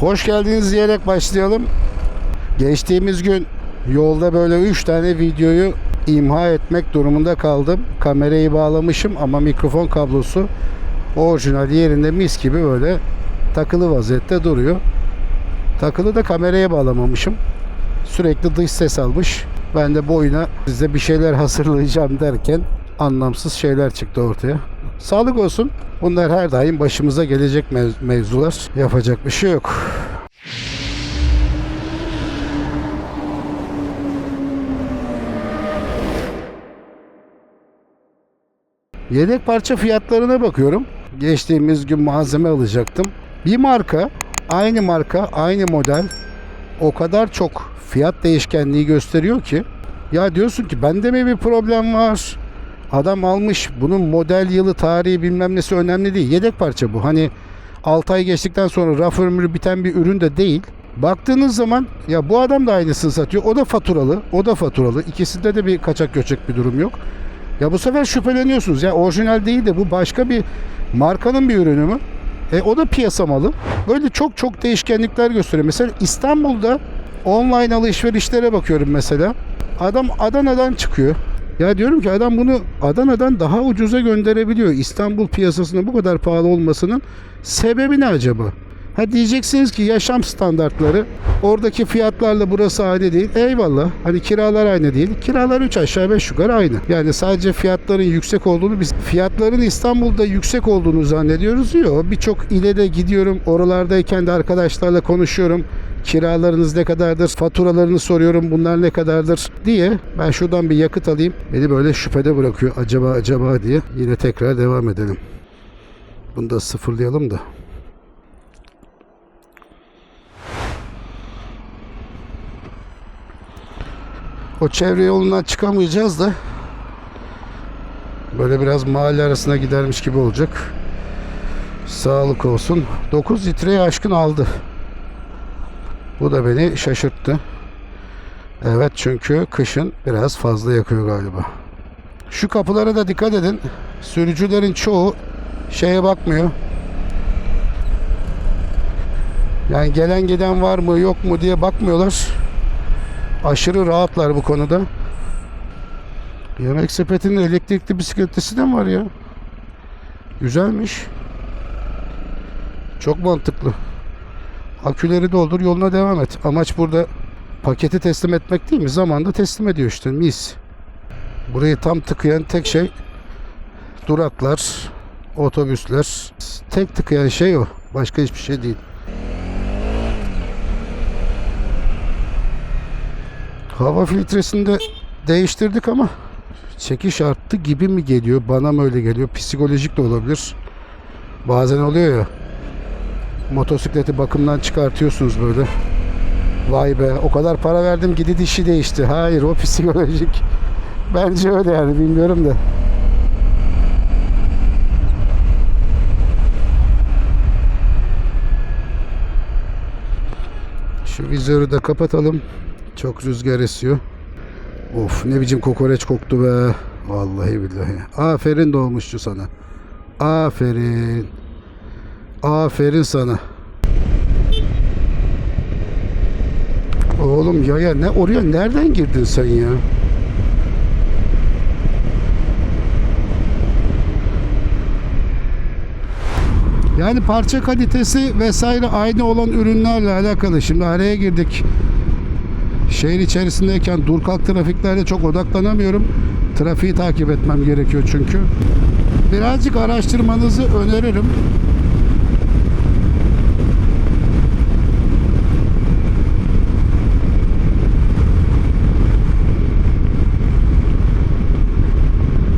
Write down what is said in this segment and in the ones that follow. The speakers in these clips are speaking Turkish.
Hoş geldiniz diyerek başlayalım. Geçtiğimiz gün yolda böyle 3 tane videoyu imha etmek durumunda kaldım. Kamerayı bağlamışım ama mikrofon kablosu orijinal yerinde mis gibi böyle takılı vaziyette duruyor. Takılı da kameraya bağlamamışım. Sürekli dış ses almış. Ben de boyuna size bir şeyler hazırlayacağım derken anlamsız şeyler çıktı ortaya. Sağlık olsun. Bunlar her daim başımıza gelecek mev- mevzular. Yapacak bir şey yok. Yedek parça fiyatlarına bakıyorum. Geçtiğimiz gün malzeme alacaktım. Bir marka, aynı marka, aynı model o kadar çok fiyat değişkenliği gösteriyor ki ya diyorsun ki bende mi bir problem var? Adam almış bunun model yılı tarihi bilmem nesi önemli değil. Yedek parça bu. Hani 6 ay geçtikten sonra raf ömrü biten bir ürün de değil. Baktığınız zaman ya bu adam da aynısını satıyor. O da faturalı. O da faturalı. İkisinde de bir kaçak göçek bir durum yok. Ya bu sefer şüpheleniyorsunuz. Ya orijinal değil de bu başka bir markanın bir ürünü mü? E, o da piyasa malı. Böyle çok çok değişkenlikler gösteriyor. Mesela İstanbul'da online alışverişlere bakıyorum mesela. Adam Adana'dan çıkıyor. Ya diyorum ki adam bunu Adana'dan daha ucuza gönderebiliyor. İstanbul piyasasında bu kadar pahalı olmasının sebebi ne acaba? Ha diyeceksiniz ki yaşam standartları oradaki fiyatlarla burası aynı değil. Eyvallah. Hani kiralar aynı değil. Kiralar 3 aşağı 5 yukarı aynı. Yani sadece fiyatların yüksek olduğunu biz fiyatların İstanbul'da yüksek olduğunu zannediyoruz. Yok. Birçok ile de gidiyorum. Oralardayken de arkadaşlarla konuşuyorum. Kiralarınız ne kadardır? Faturalarını soruyorum. Bunlar ne kadardır? diye ben şuradan bir yakıt alayım. Beni böyle şüphede bırakıyor. Acaba acaba diye. Yine tekrar devam edelim. Bunu da sıfırlayalım da. O çevre yolundan çıkamayacağız da böyle biraz mahalle arasına gidermiş gibi olacak. Sağlık olsun. 9 litreye aşkın aldı. Bu da beni şaşırttı. Evet çünkü kışın biraz fazla yakıyor galiba. Şu kapılara da dikkat edin. Sürücülerin çoğu şeye bakmıyor. Yani gelen giden var mı yok mu diye bakmıyorlar. Aşırı rahatlar bu konuda. Yemek sepetinin elektrikli bisikleti de var ya? Güzelmiş. Çok mantıklı. Aküleri doldur yoluna devam et. Amaç burada paketi teslim etmek değil mi? Zamanda teslim ediyor işte mis. Burayı tam tıkayan tek şey duraklar, otobüsler. Tek tıkayan şey o. Başka hiçbir şey değil. Hava filtresini de değiştirdik ama çekiş arttı gibi mi geliyor? Bana mı öyle geliyor? Psikolojik de olabilir. Bazen oluyor ya. Motosikleti bakımdan çıkartıyorsunuz böyle. Vay be o kadar para verdim gidi dişi değişti. Hayır o psikolojik. Bence öyle yani bilmiyorum da. Şu vizörü de kapatalım. Çok rüzgar esiyor. Of ne biçim kokoreç koktu be. Vallahi billahi. Aferin doğmuşçu sana. Aferin. Aferin sana. Oğlum yaya ne oraya nereden girdin sen ya? Yani parça kalitesi vesaire aynı olan ürünlerle alakalı. Şimdi araya girdik. Şehir içerisindeyken dur kalk trafiklerde çok odaklanamıyorum. Trafiği takip etmem gerekiyor çünkü. Birazcık araştırmanızı öneririm.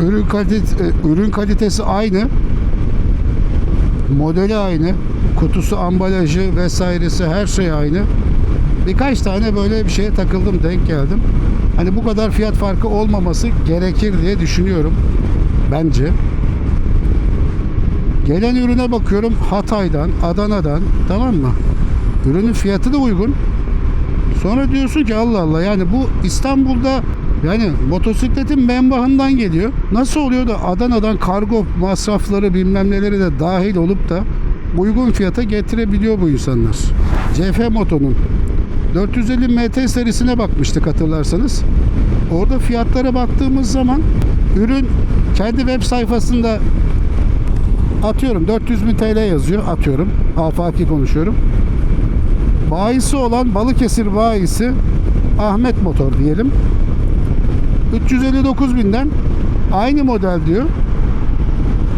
Ürün kalitesi, ürün kalitesi aynı. Modeli aynı. Kutusu, ambalajı vesairesi her şey aynı. Birkaç tane böyle bir şeye takıldım, denk geldim. Hani bu kadar fiyat farkı olmaması gerekir diye düşünüyorum. Bence. Gelen ürüne bakıyorum Hatay'dan, Adana'dan tamam mı? Ürünün fiyatı da uygun. Sonra diyorsun ki Allah Allah yani bu İstanbul'da yani motosikletin menbahından geliyor. Nasıl oluyor da Adana'dan kargo masrafları bilmem neleri de dahil olup da uygun fiyata getirebiliyor bu insanlar. CF Moto'nun 450 MT serisine bakmıştık hatırlarsanız. Orada fiyatlara baktığımız zaman ürün kendi web sayfasında atıyorum 400 bin TL yazıyor atıyorum. Afaki konuşuyorum. Bayisi olan Balıkesir bayisi Ahmet Motor diyelim. 359 binden aynı model diyor.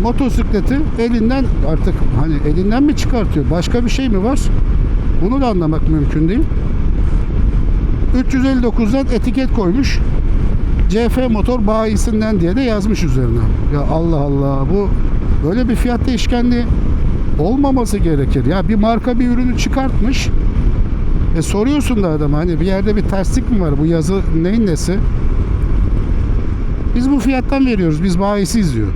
Motosikleti elinden artık hani elinden mi çıkartıyor? Başka bir şey mi var? Bunu da anlamak mümkün değil. 359'dan etiket koymuş. CF motor bayisinden diye de yazmış üzerine. Ya Allah Allah bu böyle bir fiyat değişkenliği olmaması gerekir. Ya bir marka bir ürünü çıkartmış. E soruyorsun da adama hani bir yerde bir terslik mi var? Bu yazı neyin nesi? Biz bu fiyattan veriyoruz. Biz bayisiyiz diyor.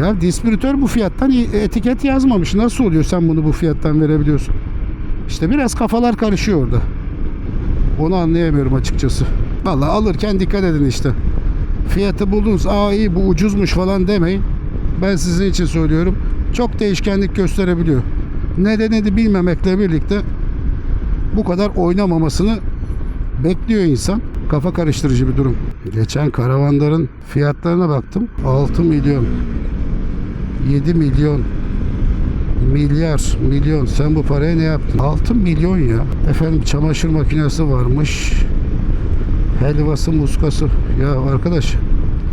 Ya distribütör bu fiyattan etiket yazmamış. Nasıl oluyor sen bunu bu fiyattan verebiliyorsun? İşte biraz kafalar karışıyor orada. Onu anlayamıyorum açıkçası. Vallahi alırken dikkat edin işte. Fiyatı buldunuz. Aa iyi bu ucuzmuş falan demeyin. Ben sizin için söylüyorum. Çok değişkenlik gösterebiliyor. Nedeni de bilmemekle birlikte bu kadar oynamamasını bekliyor insan. Kafa karıştırıcı bir durum. Geçen karavanların fiyatlarına baktım. 6 milyon 7 milyon milyar milyon sen bu paraya ne yaptın? 6 milyon ya. Efendim çamaşır makinesi varmış. Helvası muskası. Ya arkadaş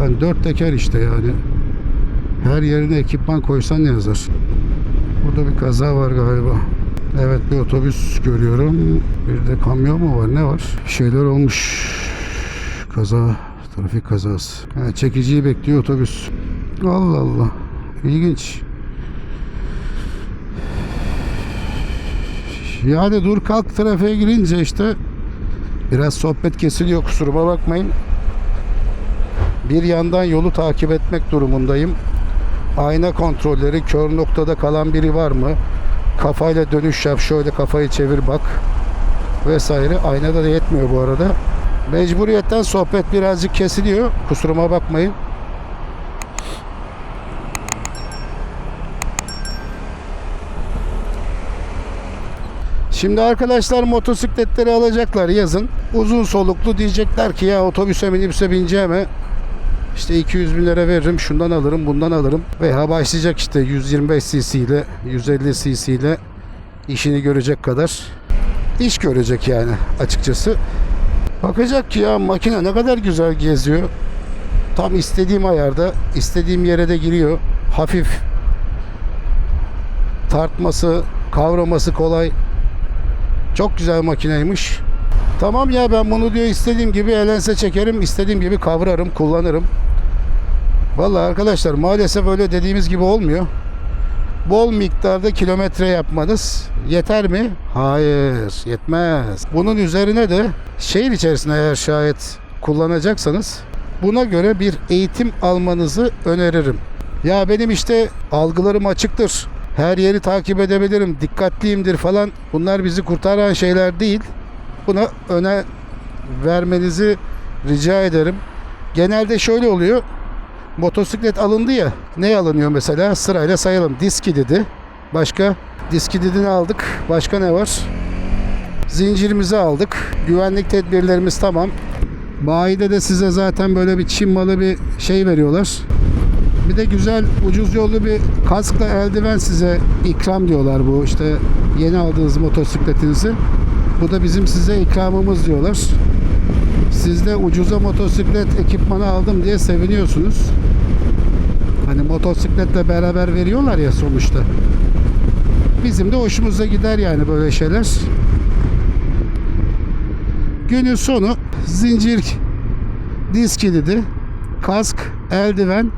ben dört teker işte yani. Her yerine ekipman koysan ne yazar? Burada bir kaza var galiba. Evet bir otobüs görüyorum. Bir de kamyon mu var ne var? Şeyler olmuş. Kaza. Trafik kazası. Ha, çekiciyi bekliyor otobüs. Allah Allah. İlginç. Yani dur kalk trafiğe girince işte biraz sohbet kesiliyor kusuruma bakmayın. Bir yandan yolu takip etmek durumundayım. Ayna kontrolleri, kör noktada kalan biri var mı? Kafayla dönüş yap, şöyle kafayı çevir bak vesaire. Aynada da yetmiyor bu arada. Mecburiyetten sohbet birazcık kesiliyor. Kusuruma bakmayın. Şimdi arkadaşlar motosikletleri alacaklar yazın. Uzun soluklu diyecekler ki ya otobüse minibüse bineceğime işte 200 bin lira veririm şundan alırım bundan alırım. Veya başlayacak işte 125 cc ile 150 cc ile işini görecek kadar iş görecek yani açıkçası. Bakacak ki ya makine ne kadar güzel geziyor. Tam istediğim ayarda istediğim yere de giriyor. Hafif tartması, kavraması kolay. Çok güzel makineymiş. Tamam ya ben bunu diyor istediğim gibi elense çekerim, istediğim gibi kavrarım, kullanırım. Vallahi arkadaşlar maalesef öyle dediğimiz gibi olmuyor. Bol miktarda kilometre yapmanız yeter mi? Hayır, yetmez. Bunun üzerine de şehir içerisinde eğer şayet kullanacaksanız buna göre bir eğitim almanızı öneririm. Ya benim işte algılarım açıktır. Her yeri takip edebilirim, dikkatliyimdir falan. Bunlar bizi kurtaran şeyler değil. Buna öne vermenizi rica ederim. Genelde şöyle oluyor. Motosiklet alındı ya. Ne alınıyor mesela? Sırayla sayalım. Diski dedi. Başka? Diski dedini aldık. Başka ne var? Zincirimizi aldık. Güvenlik tedbirlerimiz tamam. Bayide de size zaten böyle bir Çin malı bir şey veriyorlar. Bir de güzel ucuz yollu bir kaskla eldiven size ikram diyorlar bu işte yeni aldığınız motosikletinizi. Bu da bizim size ikramımız diyorlar. Siz de ucuza motosiklet ekipmanı aldım diye seviniyorsunuz. Hani motosikletle beraber veriyorlar ya sonuçta. Bizim de hoşumuza gider yani böyle şeyler. Günün sonu zincir diz kask, eldiven,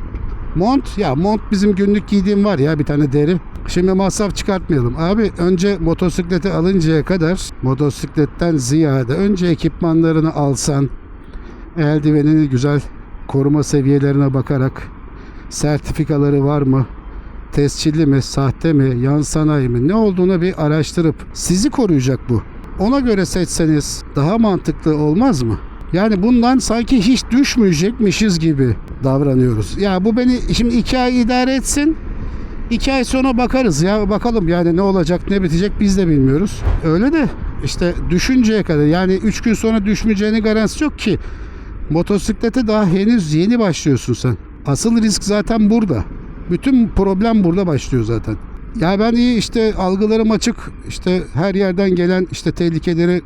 mont. Ya mont bizim günlük giydiğim var ya bir tane deri. Şimdi masraf çıkartmayalım. Abi önce motosikleti alıncaya kadar motosikletten ziyade önce ekipmanlarını alsan eldivenini güzel koruma seviyelerine bakarak sertifikaları var mı? Tescilli mi, sahte mi, yan sanayi mi ne olduğunu bir araştırıp sizi koruyacak bu. Ona göre seçseniz daha mantıklı olmaz mı? Yani bundan sanki hiç düşmeyecekmişiz gibi davranıyoruz. Ya bu beni şimdi iki ay idare etsin. İki ay sonra bakarız ya bakalım yani ne olacak ne bitecek biz de bilmiyoruz. Öyle de işte düşünceye kadar yani 3 gün sonra düşmeyeceğini garantisi yok ki. Motosiklete daha henüz yeni başlıyorsun sen. Asıl risk zaten burada. Bütün problem burada başlıyor zaten. Ya ben iyi işte algılarım açık. işte her yerden gelen işte tehlikeleri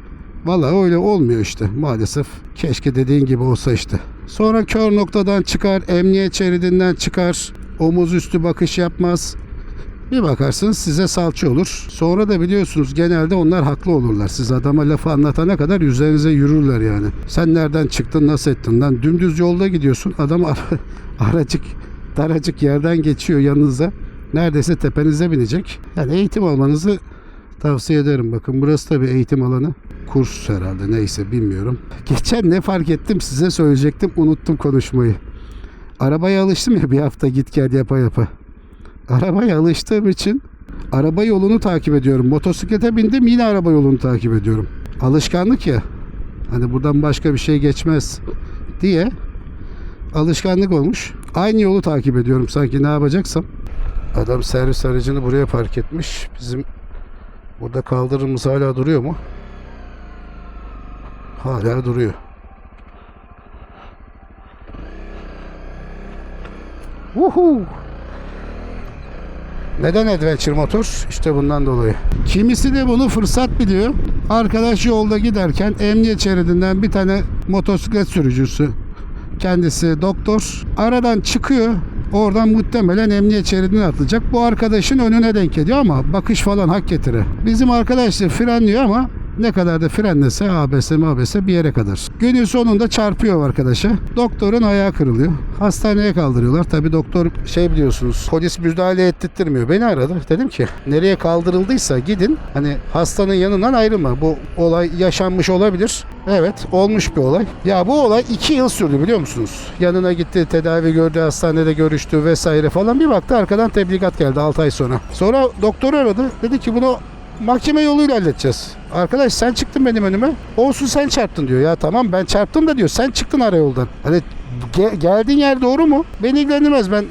Vallahi öyle olmuyor işte maalesef. Keşke dediğin gibi olsa işte. Sonra kör noktadan çıkar, emniyet şeridinden çıkar, omuz üstü bakış yapmaz. Bir bakarsınız size salça olur. Sonra da biliyorsunuz genelde onlar haklı olurlar. Siz adama lafı anlatana kadar üzerinize yürürler yani. Sen nereden çıktın, nasıl ettin lan? Dümdüz yolda gidiyorsun. Adam ara- aracık, daracık yerden geçiyor yanınıza. Neredeyse tepenize binecek. Yani eğitim almanızı tavsiye ederim. Bakın burası da bir eğitim alanı. Kurs herhalde neyse bilmiyorum. Geçen ne fark ettim size söyleyecektim. Unuttum konuşmayı. Arabaya alıştım ya bir hafta git gel yapa yapa. Arabaya alıştığım için araba yolunu takip ediyorum. Motosiklete bindim yine araba yolunu takip ediyorum. Alışkanlık ya. Hani buradan başka bir şey geçmez diye alışkanlık olmuş. Aynı yolu takip ediyorum sanki ne yapacaksam. Adam servis aracını buraya park etmiş. Bizim burada kaldırımımız hala duruyor mu? Hala duruyor. Uhu. Neden adventure motor? İşte bundan dolayı. Kimisi de bunu fırsat biliyor. Arkadaş yolda giderken emniyet şeridinden bir tane motosiklet sürücüsü kendisi doktor aradan çıkıyor. Oradan muhtemelen emniyet şeridine atlayacak. Bu arkadaşın önüne denk geliyor ama bakış falan hak getire. Bizim arkadaş da frenliyor ama ne kadar da frenlese ABS ABS bir yere kadar. Günün sonunda çarpıyor arkadaşa. Doktorun ayağı kırılıyor. Hastaneye kaldırıyorlar. Tabi doktor şey biliyorsunuz polis müdahale ettirmiyor. Beni aradı. Dedim ki nereye kaldırıldıysa gidin. Hani hastanın yanından ayrılma. Bu olay yaşanmış olabilir. Evet olmuş bir olay. Ya bu olay 2 yıl sürdü biliyor musunuz? Yanına gitti tedavi gördü hastanede görüştü vesaire falan. Bir baktı arkadan tebligat geldi 6 ay sonra. Sonra doktoru aradı. Dedi ki bunu mahkeme yoluyla halledeceğiz. Arkadaş sen çıktın benim önüme. Olsun sen çarptın diyor. Ya tamam ben çarptım da diyor. Sen çıktın arayoldan. Hani ge- geldiğin yer doğru mu? Beni ilgilendirmez. Ben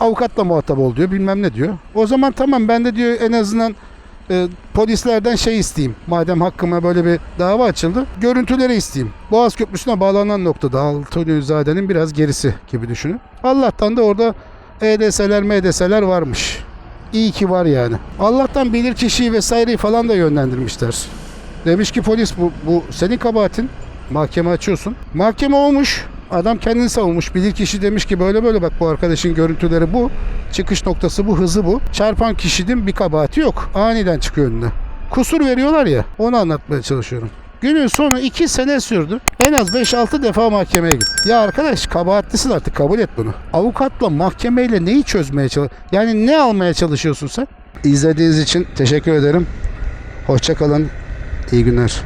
avukatla muhatap ol diyor. Bilmem ne diyor. O zaman tamam ben de diyor en azından e, polislerden şey isteyeyim. Madem hakkıma böyle bir dava açıldı. Görüntüleri isteyeyim. Boğaz Köprüsü'ne bağlanan noktada Altınözade'nin biraz gerisi gibi düşünün. Allah'tan da orada EDS'ler MDS'ler varmış. İyi ki var yani. Allah'tan bilir kişiyi vesaireyi falan da yönlendirmişler. Demiş ki polis bu, bu senin kabahatin. Mahkeme açıyorsun. Mahkeme olmuş. Adam kendini savunmuş. Bilir kişi demiş ki böyle böyle bak bu arkadaşın görüntüleri bu. Çıkış noktası bu, hızı bu. Çarpan kişinin bir kabahati yok. Aniden çıkıyor önüne. Kusur veriyorlar ya. Onu anlatmaya çalışıyorum. Günün sonu 2 sene sürdü. En az 5-6 defa mahkemeye git. Ya arkadaş kabahatlisin artık kabul et bunu. Avukatla mahkemeyle neyi çözmeye çalış... Yani ne almaya çalışıyorsun sen? İzlediğiniz için teşekkür ederim. Hoşçakalın. İyi günler.